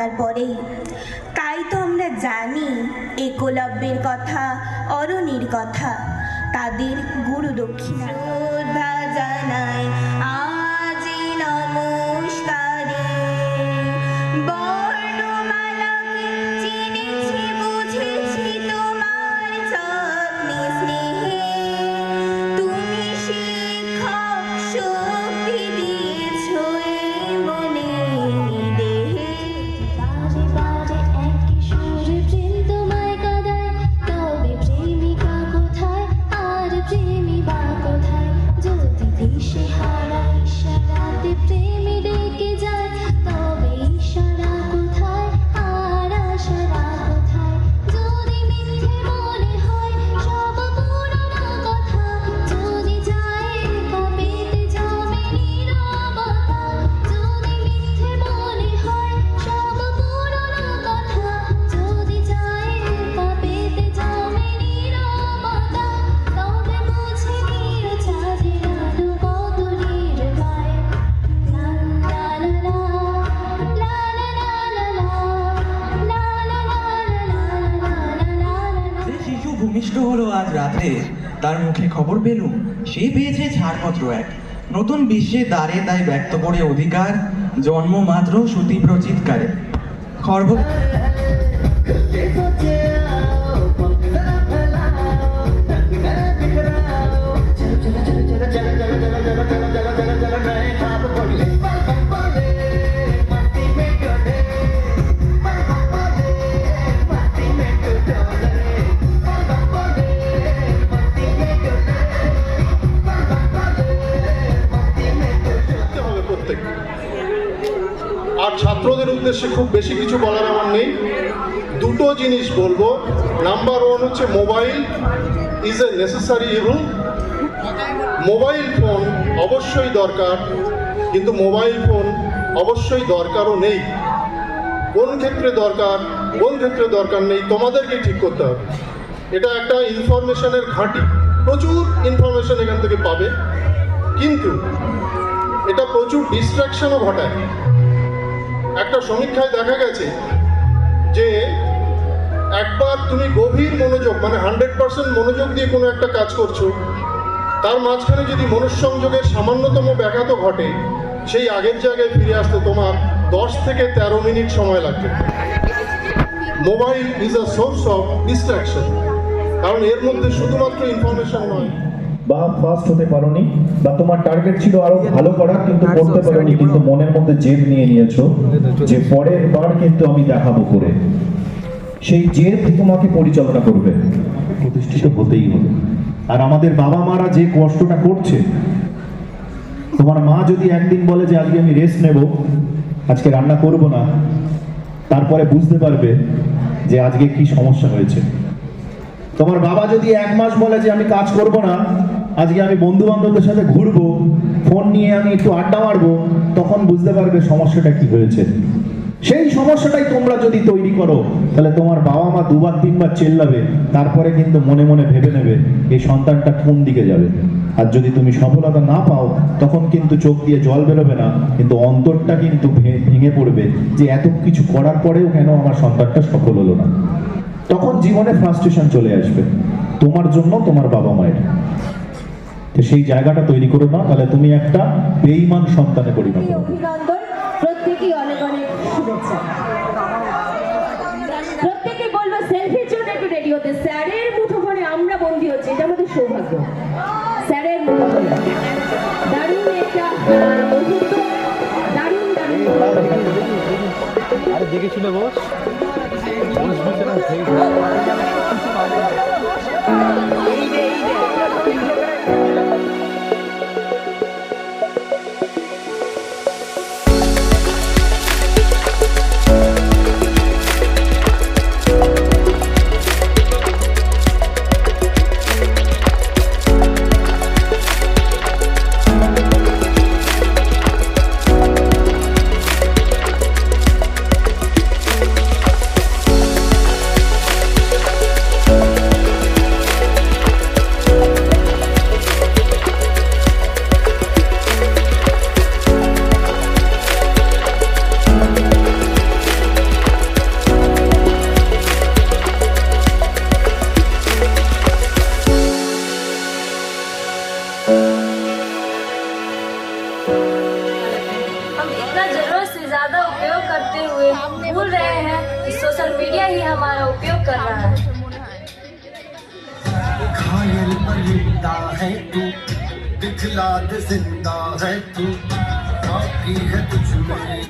পিতামাতার পরেই। তাই তো আমরা জানি একলব্যের কথা অরণির কথা। তাদের গুরু দক্ষিণা শ্রদ্ধা ভূমিষ্ঠ হলো আজ রাতে তার মুখে খবর পেলুম, সে পেয়েছে ছাড়পত্র এক। নতুন বিশ্বে দ্বারে তাই ব্যক্ত করে অধিকার, জন্ম মাত্র সুতীব্র চিৎকারে। খর্ব আর ছাত্রদের উদ্দেশ্যে খুব বেশি কিছু বলার আমার নেই। দুটো জিনিস বলব। নাম্বার ওয়ান হচ্ছে mobile is a necessary evil mobile phone অবশ্যই দরকার, কিন্তু মোবাইল ফোন অবশ্যই দরকারও নেই। কোন ক্ষেত্রে দরকার, কোন ক্ষেত্রে দরকার নেই, তোমাদেরকে ঠিক করতে হবে। এটা একটা ইনফরমেশনের ঘাঁটি। প্রচুর ইনফরমেশন এখান থেকে পাবে। কিন্তু এটা প্রচুর ডিস্ট্রাকশনও ঘটায়। একটা সমীক্ষায় দেখা গেছে যে একবার তুমি গভীর মনোযোগ মানে হান্ড্রেড পার্সেন্ট মনোযোগ দিয়ে কোনো একটা কাজ করছ, তার মাঝখানে যদি মনুষ্যংযোগের সামান্যতম ব্যাঘাত ঘটে, সেই আগের জায়গায় ফিরে আসতে তোমার দশ থেকে তেরো মিনিট সময় লাগবে। Mobile is a source of distraction কারণ এর মধ্যে শুধুমাত্র ইনফরমেশন নয় বা ফার্স্ট হতে পারোনি বা তোমার টার্গেট ছিল আরও ভালো করা, কিন্তু করতে পারোনি, কিন্তু মনের মধ্যে জেদ নিয়ে নিয়েছো যে পরের বার কিন্তু আমি দেখাবো করে। সেই জেদ তোমাকে পরিচালনা করবে। প্রতিষ্ঠিত হতেই হবে। আর আমাদের বাবা মারা যে কষ্টটা করছে, তোমার মা যদি একদিন বলে যে আজকে আমি রেস্ট নেব, আজকে রান্না করব না, তারপরে বুঝতে পারবে যে আজকে কি সমস্যা হয়েছে। তোমার বাবা যদি এক মাস বলে যে আমি কাজ করব না, আজকে আমি বন্ধু বান্ধবদের সাথে ঘুরবো, ফোন নিয়ে আমি একটু আড্ডা মারবো, তখন বুঝতে পারবে সমস্যাটা কি হয়েছে। সেই সমস্যাটাই তোমরা যদি তৈরি করো, তাহলে তোমার বাবা মা দুবার তিনবার চেল্লাবে, তারপরে কিন্তু মনে মনে ভেবে নেবে এই সন্তানটা কোন দিকে যাবে। আর যদি তুমি সফলতা না পাও, তখন কিন্তু চোখ দিয়ে জল বেরোবে না, কিন্তু অন্তরটা কিন্তু ভেঙে পড়বে যে এত কিছু করার পরেও কেন আমার সন্তানটা সফল হলো না। তখন জীবনে ফ্রাস্ট্রেশন চলে আসবে তোমার জন্য তোমার বাবা মায়ের তো সেই জায়গাটা তৈরি করো না তাহলে তুমি একটা বেঈমান সন্তানে পরিণত হবে অভিনন্দন প্রত্যেকেই অনেক অনেক শুভেচ্ছা প্রত্যেকে বলব সেলফির জন্য একটু রেডি হতে স্যারের আমরা বন্দি হচ্ছি এটা আমাদের সৌভাগ্য স্যারের মুঠোফোনে দারুণ একটা আহ, মুহূর্ত দারুণ দারুণ আরে 我们是不可以 सोशल मीडिया ही हमारा उपयोग कर रहा है। घायल परिंदा है तू दिखला ज़िंदा है तू, बाकी है तुझ में